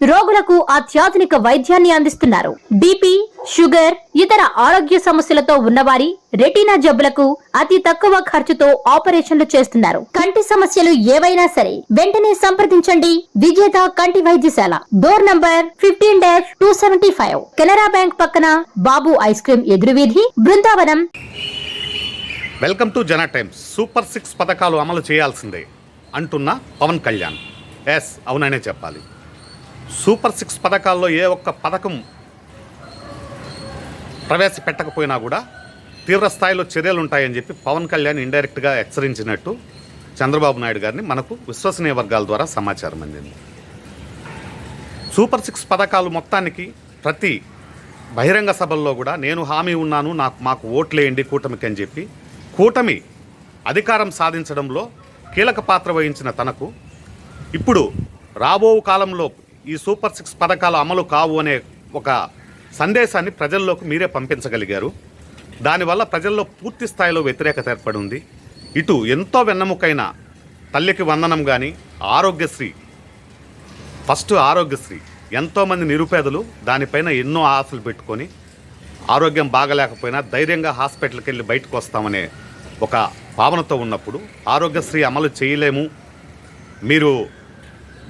రోగులకు అత్యాధునిక వైద్యాన్ని అందిస్తున్నారు. బీపీ షుగర్ ఇతర ఆరోగ్య సమస్యలతో ఉన్నవారి రెటీనా జబ్బులకు అతి తక్కువ ఖర్చుతో ఆపరేషన్లు చేస్తున్నారు. కంటి సమస్యలు ఏవైనా సరే వెంటనే సంప్రదించండి. విజేత కంటి వైద్యశాల. Door number fifteen dash two seventy five. Canara bank పక్కన Babu ice cream ఎదురువీధి Brindavanam. Welcome to Jana times. Super six పథకాలు అమలు చేయాల్సిందే అంటున్న పవన్ కళ్యాణ్. ఎస్ అవుననే చెప్పాలి. సూపర్ సిక్స్ పథకాల్లో ఏ ఒక్క పథకం ప్రవేశపెట్టకపోయినా కూడా తీవ్రస్థాయిలో చర్యలు ఉంటాయని చెప్పి పవన్ కళ్యాణ్ ఇండైరెక్ట్గా హెచ్చరించినట్టు చంద్రబాబు నాయుడు గారిని మనకు విశ్వసనీయ వర్గాల ద్వారా సమాచారం అందింది. సూపర్ సిక్స్ పథకాలు మొత్తానికి ప్రతి బహిరంగ సభల్లో కూడా నేను హామీ ఉన్నాను నాకు మాకు ఓట్లేయండి కూటమికి అని చెప్పి కూటమి అధికారం సాధించడంలో కీలక పాత్ర వహించిన తనకు ఇప్పుడు రాబో కాలంలో ఈ సూపర్ సిక్స్ పథకాలు అమలు కావు అనే ఒక సందేశాన్ని ప్రజల్లోకి మీరే పంపించగలిగారు. దానివల్ల ప్రజల్లో పూర్తి స్థాయిలో వ్యతిరేకత ఏర్పడింది. ఇటు ఎంతో వెన్నముకైన తల్లికి వందనం కానీ ఆరోగ్యశ్రీ ఫస్ట్ ఆరోగ్యశ్రీ ఎంతోమంది నిరుపేదలు దానిపైన ఎన్నో ఆశలు పెట్టుకొని ఆరోగ్యం బాగలేకపోయినా ధైర్యంగా హాస్పిటల్కి వెళ్ళి బయటకు వస్తామనే ఒక భావనతో ఉన్నప్పుడు ఆరోగ్యశ్రీ అమలు చేయలేము. మీరు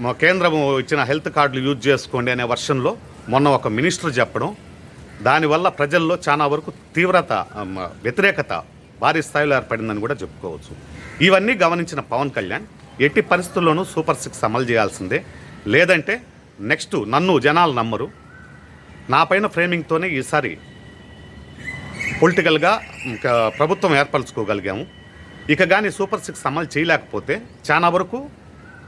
మా కేంద్రం ఇచ్చిన హెల్త్ కార్డులు యూజ్ చేసుకోండి అనే వర్షన్లో మొన్న ఒక మినిస్టర్ చెప్పడం దానివల్ల ప్రజల్లో చాలా వరకు తీవ్రత వ్యతిరేకత భారీ స్థాయిలో ఏర్పడిందని కూడా చెప్పుకోవచ్చు. ఇవన్నీ గమనించిన పవన్ కళ్యాణ్ ఎట్టి పరిస్థితుల్లోనూ సూపర్ సిక్స్ అమలు చేయాల్సిందే. లేదంటే నెక్స్ట్ నన్ను జనాలు నమ్మరు. నా పైన ఫ్రేమింగ్తోనే ఈసారి పొలిటికల్గా ఇంకా ప్రభుత్వం ఏర్పరచుకోగలిగాము. ఇక కానీ సూపర్ సిక్స్ అమలు చేయలేకపోతే చాలా వరకు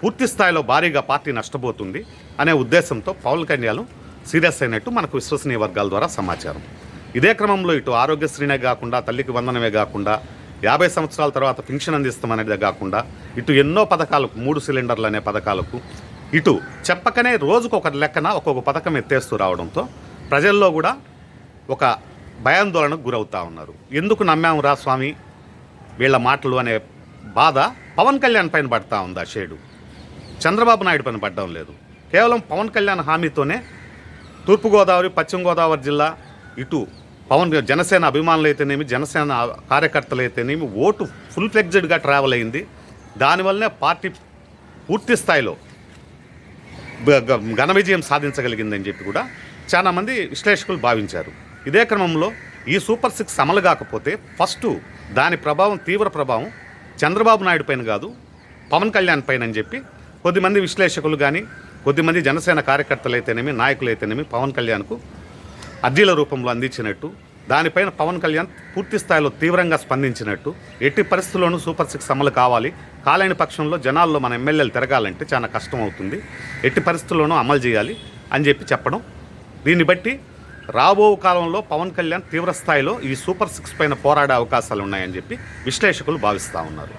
పూర్తి స్థాయిలో భారీగా పార్టీ నష్టపోతుంది అనే ఉద్దేశంతో పవన్ కళ్యాణ్ సీరియస్ అయినట్టు మనకు విశ్వసనీయ వర్గాల ద్వారా సమాచారం. ఇదే క్రమంలో ఇటు ఆరోగ్యశ్రీనే కాకుండా తల్లికి వందనమే కాకుండా యాభై సంవత్సరాల తర్వాత పింఛన్ అందిస్తామనేది కాకుండా ఇటు ఎన్నో పథకాలకు మూడు సిలిండర్లు అనే పథకాలకు ఇటు చెప్పకనే రోజుకు ఒక లెక్కన ఒక్కొక్క పథకం ఎత్తేస్తూ రావడంతో ప్రజల్లో కూడా ఒక భయాందోళనకు గురవుతూ ఉన్నారు. ఎందుకు నమ్మాము రా స్వామి? వీళ్ళ మాటలు అనే బాధ పవన్ కళ్యాణ్ పైన పడతా ఉంది ఆ షేడు? చంద్రబాబు నాయుడు పైన పడడం లేదు. కేవలం పవన్ కళ్యాణ్ హామీతోనే తూర్పుగోదావరి పశ్చిమ గోదావరి జిల్లా ఇటు పవన్ జనసేన అభిమానులు అయితేనేమి జనసేన కార్యకర్తలు అయితేనేమి ఓటు ఫుల్ ఫ్లెక్జెడ్గా ట్రావెల్ అయింది. దానివల్లనే పార్టీ పూర్తి స్థాయిలో ఘన విజయం సాధించగలిగిందని చెప్పి కూడా చాలామంది విశ్లేషకులు భావించారు. ఇదే క్రమంలో ఈ సూపర్ సిక్స్ అమలు కాకపోతే ఫస్ట్ దాని ప్రభావం తీవ్ర ప్రభావం చంద్రబాబు నాయుడు పైన కాదు పవన్ కళ్యాణ్ పైన అని చెప్పి కొద్దిమంది విశ్లేషకులు కానీ కొద్దిమంది జనసేన కార్యకర్తలు అయితేనేమి నాయకులు అయితేనేమి పవన్ కళ్యాణ్కు అర్జీల రూపంలో అందించినట్టు దానిపైన పవన్ కళ్యాణ్ పూర్తి స్థాయిలో తీవ్రంగా స్పందించినట్టు ఎట్టి పరిస్థితుల్లోనూ సూపర్ సిక్స్ అమలు కావాలి కాలేని పక్షంలో జనాల్లో మన ఎమ్మెల్యేలు తిరగాలంటే చాలా కష్టం అవుతుంది ఎట్టి పరిస్థితుల్లోనూ అమలు చేయాలి అని చెప్పి చెప్పడం. దీన్ని బట్టి రాబో కాలంలో పవన్ కళ్యాణ్ తీవ్ర స్థాయిలో ఈ సూపర్ సిక్స్ పైన పోరాడే అవకాశాలు ఉన్నాయని చెప్పి విశ్లేషకులు భావిస్తూ ఉన్నారు.